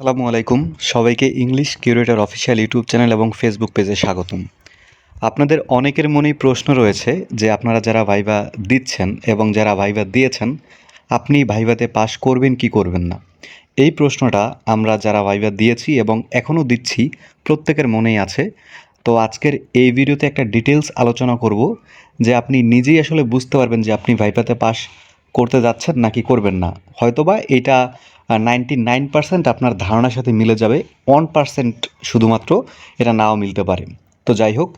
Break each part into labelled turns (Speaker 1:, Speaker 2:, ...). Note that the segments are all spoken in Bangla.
Speaker 1: আসসালামু আলাইকুম। সবাইকে English curator official YouTube channel এবং ফেসবুক পেজে স্বাগতম। আপনাদের অনেকের মনেই প্রশ্ন রয়েছে যে আপনারা যারা ভাইবা দিচ্ছেন এবং যারা ভাইবা দিয়েছেন, আপনি ভাইভাতে পাশ করবেন কি করবেন না? এই প্রশ্নটা আমরা যারা ভাইবা দিয়েছি এবং এখনও দিচ্ছি, প্রত্যেকের মনেই আছে। তো আজকের এই ভিডিওতে একটা ডিটেলস আলোচনা করব যে আপনি নিজেই আসলে বুঝতে পারবেন যে আপনি ভাইভাতে পাশ করতে যাচ্ছেন নাকি করবেন না। হয়তোবা এটা নাইনটি নাইন পার্সেন্ট আপনার ধারণার সাথে মিলে যাবে ওয়ান পার্সেন্ট শুধুমাত্র এটা নাও মিলতে পারে। তো যাই হোক,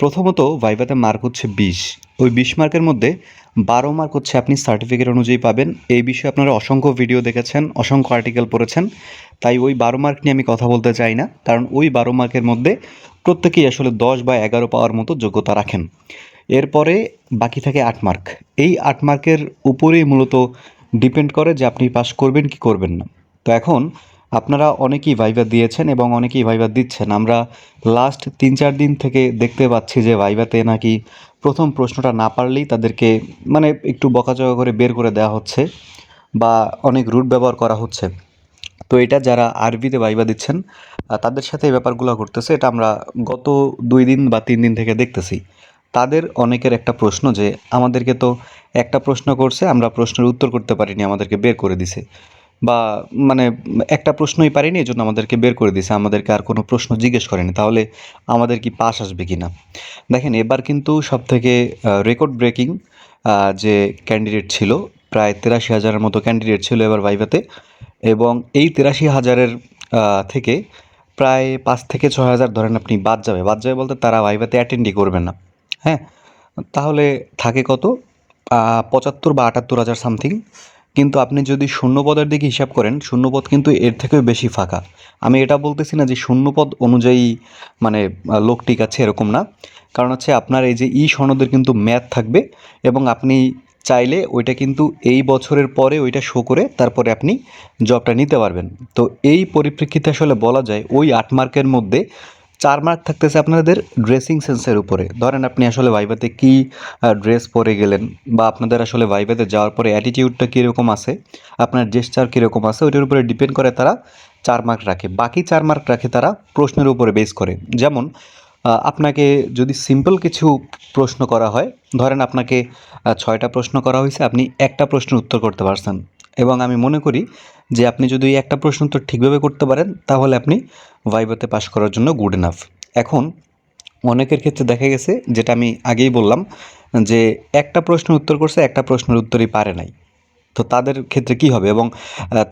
Speaker 1: প্রথমত ভাইভাতে মার্ক হচ্ছে বিশ। ওই বিশ মার্কের মধ্যে বারো মার্ক হচ্ছে আপনি সার্টিফিকেট অনুযায়ী পাবেন। এই বিষয়ে আপনারা অসংখ্য ভিডিও দেখেছেন, অসংখ্য আর্টিকেল পড়েছেন। তাই ওই বারো মার্ক নিয়ে আমি কথা বলতে চাই না, কারণ ওই বারো মার্কের মধ্যে প্রত্যেকেই আসলে দশ বা এগারো পাওয়ার মতো যোগ্যতা রাখেন। এরপরে বাকি থাকে আট মার্ক এই আট মার্কের উপরেই মূলত ডিপেন্ড করে যে আপনি পাস করবেন কি করবেন না। তো এখন আপনারা অনেকেই ভাইভা দিয়েছেন এবং অনেকেই ভাইভা দিচ্ছেন। আমরা লাস্ট তিন চার দিন থেকে দেখতে পাচ্ছি যে ভাইভাতে নাকি প্রথম প্রশ্নটা না পারলেই তাদেরকে মানে একটু বকাচকা করে বের করে দেওয়া হচ্ছে বা অনেক রুট ব্যবহার করা হচ্ছে। তো এটা যারা আরবিতে ভাইবা দিচ্ছেন তাদের সাথে এই ব্যাপারগুলো ঘটতেছে। এটা আমরা গত দুই দিন বা তিন দিন থেকে দেখতেছি। তাদের অনেকের একটা প্রশ্ন যে, আমাদেরকে তো একটা প্রশ্ন করছে, আমরা প্রশ্নের উত্তর করতে পারিনি, আমাদেরকে বের করে দিছে। বা মানে একটা প্রশ্নই পারিনি, এই জন্য আমাদেরকে বের করে দিছে। আমাদেরকে আর কোনো প্রশ্ন জিজ্ঞেস করেনি। তাহলে আমাদের কি পাস আসবে কি না দেখেন, এবার কিন্তু সব থেকে রেকর্ড ব্রেকিং যে ক্যান্ডিডেট ছিল, প্রায় তেরাশি হাজারের মতো ক্যান্ডিডেট ছিল এবার ভাইভাতে এবং এই তেরাশি হাজারের থেকে প্রায় পাঁচ থেকে ছয় হাজার ধরেন আপনি বাদ যাবে। বাদ যাবে বলতে তারা ভাইভাতে অ্যাটেন্ডই করবে না। হ্যাঁ? তাহলে থাকে কত? পঁচাত্তর বা আটাত্তর হাজার সামথিং কিন্তু আপনি যদি শূন্যপদের দিকে হিসাব করেন, শূন্যপদ কিন্তু এর থেকেও বেশি ফাঁকা। আমি এটা বলতেছি না যে শূন্যপদ অনুযায়ী মানে লোক আছে এরকম না। কারণ হচ্ছে আপনার এই যে ই সনদের কিন্তু ম্যাথ থাকবে এবং আপনি চাইলে ওইটা কিন্তু এই বছরের পরে ওইটা শো করে তারপরে আপনি জবটা নিতে পারবেন। তো এই পরিপ্রেক্ষিতে আসলে বলা যায় ওই আট মার্কের মধ্যে চার মার্ক থাকতেছে আপনাদের ড্রেসিং সেন্সের উপরে। ধরেন আপনি আসলে ভাইভাতে কী ড্রেস পরে গেলেন বা আপনাদের আসলে ভাইভাতে যাওয়ার পরে অ্যাটিটিউডটা কীরকম আছে, আপনার জেস্টার কীরকম আছে, ওইটার উপরে ডিপেন্ড করে তারা চার মার্ক রাখে। বাকি চার মার্ক রাখে তারা প্রশ্নের উপরে বেস করে। যেমন আপনাকে যদি সিম্পল কিছু প্রশ্ন করা হয়, ধরেন আপনাকে ছয়টা প্রশ্ন করা হয়েছে, আপনি একটা প্রশ্নের উত্তর করতে পারছেন। এবং আমি মনে করি যে আপনি যদি একটা প্রশ্ন উত্তর ঠিকভাবে করতে পারেন, তাহলে আপনি ভাইভাতে পাশ করার জন্য গুড এনাফ এখন অনেকের ক্ষেত্রে দেখা গেছে, যেটা আমি আগেই বললাম, যে একটা প্রশ্ন উত্তর করছে, একটা প্রশ্নের উত্তরই পারে নাই। তো তাদের ক্ষেত্রে কি হবে? এবং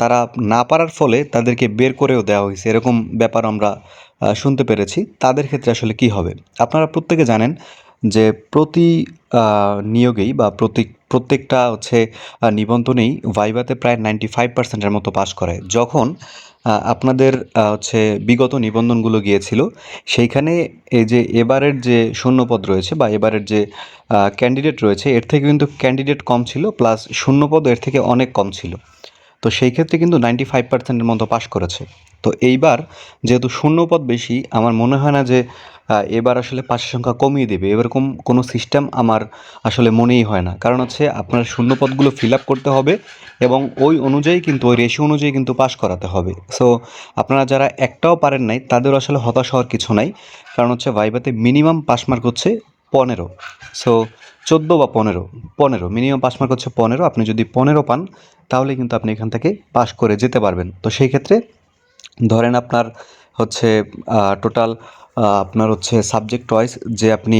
Speaker 1: তারা না পারার ফলে তাদেরকে বের করেও দেওয়া হয়েছে। এরকম ব্যাপার আমরা শুনতে পেরেছি। তাদের ক্ষেত্রে আসলে কি হবে? আপনারা প্রত্যেকে জানেন যে প্রতি নিয়োগেই বা প্রতি প্রত্যেকটা হচ্ছে নিবন্ধনেই ভাইভাতে প্রায় নাইনটি ফাইভ পার্সেন্টের মতো পাস করে। যখন আপনাদের হচ্ছে বিগত নিবন্ধনগুলো গিয়েছিল, সেইখানে এই যে এবারের যে শূন্যপদ রয়েছে বা এবারের যে ক্যান্ডিডেট রয়েছে, এর থেকে কিন্তু ক্যান্ডিডেট কম ছিল প্লাস শূন্যপদ এর থেকে অনেক কম ছিল। তো সেই ক্ষেত্রে কিন্তু নাইনটি ফাইভ পার্সেন্টের মতো পাস করেছে। তো এইবার যেহেতু শূন্যপদ বেশি, আমার মনে হয় না যে এবার আসলে পাশের সংখ্যা কমিয়ে দেবে। এরকম কোনো সিস্টেম আমার আসলে মনেই হয় না। কারণ হচ্ছে আপনার শূন্যপদগুলো ফিল আপ করতে হবে এবং ওই অনুযায়ী কিন্তু, ওই রেশিও অনুযায়ী কিন্তু পাস করাতে হবে। সো আপনারা যারা একটাও পারেন নাই, তাদের আসলে হতাশ হওয়ার কিছু নাই। কারণ হচ্ছে ভাইবাতে মিনিমাম পাস মার্ক হচ্ছে পনেরো। সো চোদ্দ বা পনেরো পনেরো মিনিমাম পাস মার্ক হচ্ছে পনেরো। আপনি যদি পনেরো পান, তাহলে কিন্তু আপনি এখান থেকে পাস করে যেতে পারবেন। তো সেই ক্ষেত্রে ধরেন আপনার হচ্ছে টোটাল আপনার হচ্ছে সাবজেক্ট ওয়াইজ যে আপনি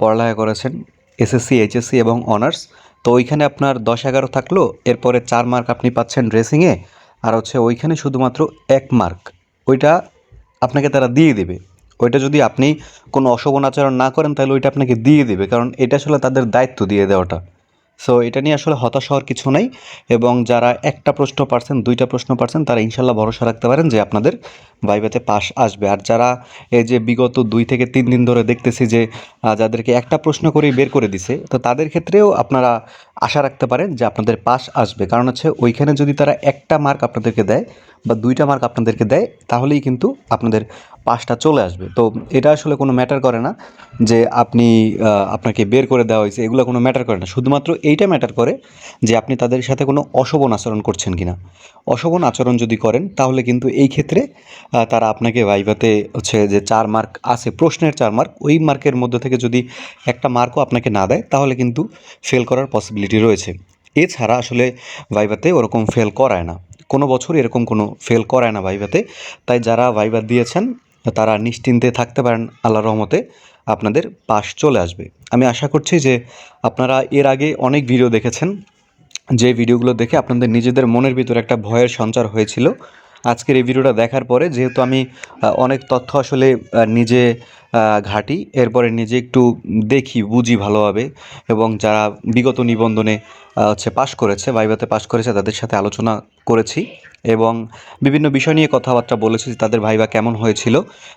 Speaker 1: পড়ালেখা করেছেন এসএসসি এইচএসসি এবং অনার্স তো ওইখানে আপনার দশ এগারো থাকল, এরপরে চার মার্ক আপনি পাচ্ছেন ড্রেসিংয়ে আর হচ্ছে ওইখানে শুধুমাত্র এক মার্ক ওইটা আপনাকে তারা দিয়ে দেবে। ওইটা যদি আপনি কোনো অশোভন আচরণ না করেন, তাহলে ওইটা আপনাকে দিয়ে দেবে, কারণ এটা আসলে তাদের দায়িত্ব দিয়ে দেওয়াটা। সো এটা নিয়ে আসলে হতাশ হওয়ার কিছু নাই এবং যারা একটা প্রশ্ন পারছেন, দুইটা প্রশ্ন পারছেন, তারা ইনশাল্লাহ ভরসা রাখতে পারেন যে আপনাদের ভাইভাতে পাস আসবে। আর যারা এই যে বিগত দুই থেকে তিন দিন ধরে দেখতেছি যে যাদেরকে একটা প্রশ্ন করেই বের করে দিছে, তো তাদের ক্ষেত্রেও আপনারা আশা রাখতে পারেন যে আপনাদের পাস আসবে। কারণ হচ্ছে ওইখানে যদি তারা একটা মার্ক আপনাদেরকে দেয় বা দুইটা মার্ক আপনাদেরকে দেয়, তাহলেই কিন্তু আপনাদের পাসটা চলে আসবে। তো এটা আসলে কোনো ম্যাটার করে না যে আপনি আপনাকে বের করে দেওয়া হয়েছে, এগুলো কোনো ম্যাটার করে না। শুধুমাত্র এইটা ম্যাটার করে যে আপনি তাদের সাথে কোনো অশোভন আচরণ করছেন কি না অশোভন আচরণ যদি করেন, তাহলে কিন্তু এই ক্ষেত্রে তারা আপনাকে ভাইভাতে হচ্ছে যে চার মার্ক আছে, প্রশ্নের চার মার্ক ওই মার্কের মধ্যে থেকে যদি একটা মার্কও আপনাকে না দেয়, তাহলে কিন্তু ফেল করার পসিবিলিটি রয়েছে। এছাড়া আসলে ভাইভাতে ওরকম ফেল করায় না। কোনো বছর এরকম কোনো ফেল করায় না ভাইভাতে তাই যারা ভাইভা দিয়েছেন তারা নিশ্চিন্তে থাকতে পারেন আল্লাহ রহমতে আপনাদের পাশ চলে আসবে। আমি আশা করছি যে আপনারা এর আগে অনেক ভিডিও দেখেছেন। যে ভিডিওগুলো দেখে আপনাদের নিজেদের মনের ভিতরে একটা ভয়ের সঞ্চার হয়েছিল আজকের এই ভিডিওটা দেখার পরে যেহেতু আমি অনেক তথ্য আসলে নিজে ঘাঁটি, এরপরে নিজে একটু দেখি, বুঝি ভালোভাবে। এবং যারা বিগত নিবন্ধনে হচ্ছে পাশ করেছে, ভাইভাতে পাশ করেছে, তাদের সাথে আলোচনা করেছি এবং বিভিন্ন বিষয় নিয়ে কথাবার্তা বলেছি যে তাদের ভাইবা কেমন হয়েছিল।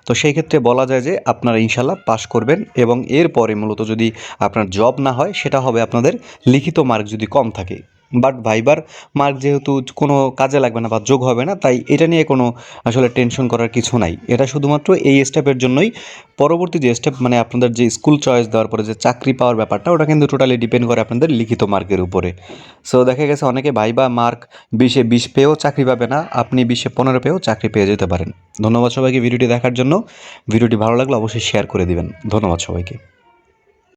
Speaker 1: তো সেই ক্ষেত্রে বলা যায় যে, আপনারা ইনশাল্লাহ পাশ করবেন এবং এরপরে মূলত যদি আপনার জব না হয়, সেটা হবে আপনাদের লিখিত মার্ক যদি কম থাকে। বাট ভাইবার মার্ক যেহেতু কোনো কাজে লাগবে না বা যোগ হবে না, তাই এটা নিয়ে কোনো আসলে টেনশন করার কিছু নাই। এটা শুধুমাত্র এই স্টেপের জন্যই পরবর্তী যে স্টেপ মানে আপনাদের যে স্কুল চয়েস দেওয়ার পরে যে চাকরি পাওয়ার ব্যাপারটা, ওটা কিন্তু টোটালি ডিপেন্ড করে আপনাদের লিখিত মার্কের উপরে। সো দেখা গেছে অনেকে ভাইবা মার্ক বিশে বিশ পেয়েও চাকরি পাবে না, আপনি বিশে পনেরো পেয়েও চাকরি পেয়ে যেতে পারেন। ধন্যবাদ সবাইকে ভিডিওটি দেখার জন্য। ভিডিওটি ভালো লাগলে অবশ্যই শেয়ার করে দিবেন। ধন্যবাদ সবাইকে।